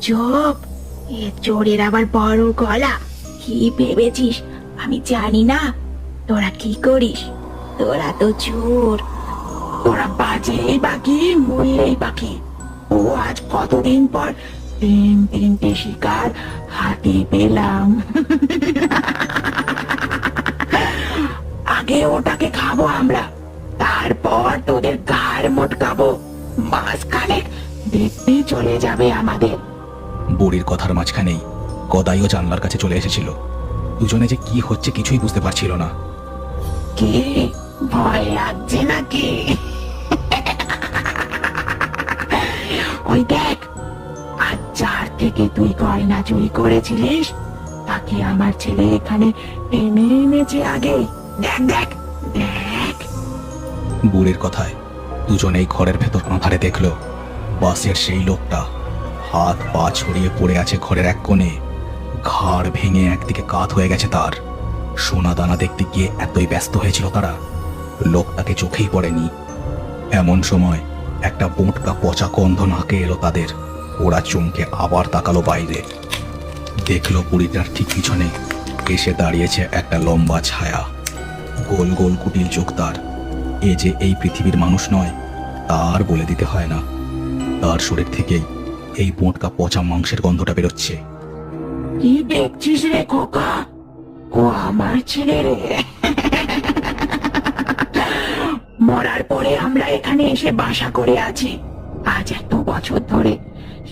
চুপ। এ চোরের আবার বড় গলা। কি ভেবেছিস? আমি জানি না। তোরা কি করিস? তোরা তো চোর। তোরা বাকি বাকি। ও আজ কতদিন পর তিন তিনটে শিকার হাতে পেলাম। আগে ওটাকে খাব আমরা। তারপর তোদের ঘাড় মোটকাবো। মাস খানেক দেখতে চলে যাবে আমাদের। বুড়ির কথার মাঝখানেই গদাইও জানলার কাছে চলে এসেছিল। দুজনে যে কি হচ্ছে কিছুই বুঝতে পারছিল না। কি? ভয় লাগছে নাকি? ওই দেখ আজ যার থেকে তুই গয়না চুরি করেছিলিস তাকে আমার ছেলে এখানে টেনে এনেছে আগে। দেখ দেখ দেখ। বুড়ির কথায় দুজনেই ঘরের ভেতর আঁধারে দেখল। বাসের সেই লোকটা। হাত পা ছড়িয়ে পড়ে আছে ঘরের এক কোণে। ঘাড় ভেঙে একদিকে কাত হয়ে গেছে তার। সোনা দানা দেখতে গিয়ে এতই ব্যস্ত হয়েছিল তারা। লোকটাকে চোখেই পড়েনি। এমন সময় একটা বোটকা পচা গন্ধ নাকে এলো তাদের। ওরা চমকে আবার তাকালো বাইরে। দেখল বুড়িটার ঠিক পিছনে এসে দাঁড়িয়েছে একটা লম্বা ছায়া। গোল গোল কুটিল চোখ তার। এ যে এই পৃথিবীর মানুষ নয়, তার বলে দিতে হয় না। তার শরীর থেকেই এই বোঁটকা পচা মাংসের গন্ধটা বেরোচ্ছে। কি দেখছিস রে খোকা? ও আমার ছেলে রে। মরার পরে আমরা এখানে এসে বাসা করে আছি। আজ এত বছর ধরে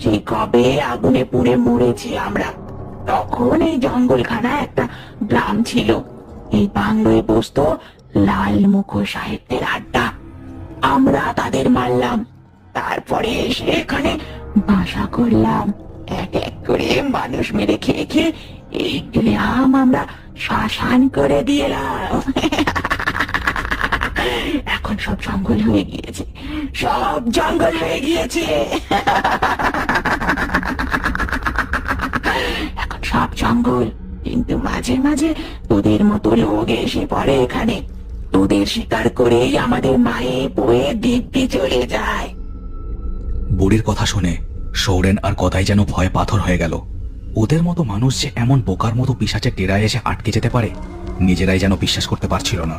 সেই কবে আগুনে পুড়ে মরেছি আমরা? তখন এই জঙ্গলখানা একটা গ্রাম ছিল। এই বাংলোয় বসতো লাল মুখ সাহিত্যের আড্ডা। আমরা তাদের মারলাম। তারপরে এসে এখানে বাসা করলাম। এক এক করে মানুষ মেরে খেয়ে খেয়ে এই গ্রাম আমরা শ্মশান করে দিলাম। এখন সব জঙ্গল হয়ে গিয়েছে। সব জঙ্গল হয়ে গিয়েছে। এখন সব জঙ্গল। কিন্তু মাঝে মাঝে তোদের মতো লোক এসে পড়ে এখানে। তোদের শিকার করেই আমাদের মায়ে বয়ে দিব্যি চলে যায়। বুড়ির কথা শুনে সৌরেন আর কথাই যেন ভয় পাথর হয়ে গেল। ওদের মতো মানুষ যে এমন বোকার মতো পিসাচে টেরায় এসে আটকে যেতে পারে, নিজেরাই যেন বিশ্বাস করতে পারছিল না।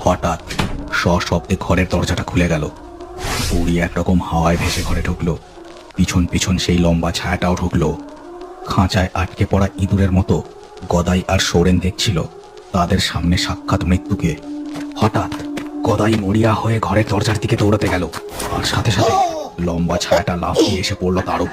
হঠাৎ সশব্দে ঘরের দরজাটা খুলে গেল। বুড়ি একরকম হাওয়ায় ভেসে ঘরে ঢুকলো। পিছন পিছন সেই লম্বা ছায়াটাও ঢুকলো। খাঁচায় আটকে পড়া ইঁদুরের মতো গদাই আর সৌরেন দেখছিল তাদের সামনে সাক্ষাৎ মৃত্যুকে। হঠাৎ গদাই মরিয়া হয়ে ঘরের দরজার দিকে দৌড়াতে গেল। আর সাথে সাথে লম্বা ছায়াটা লাফিয়ে এসে পড়ল তার উপর।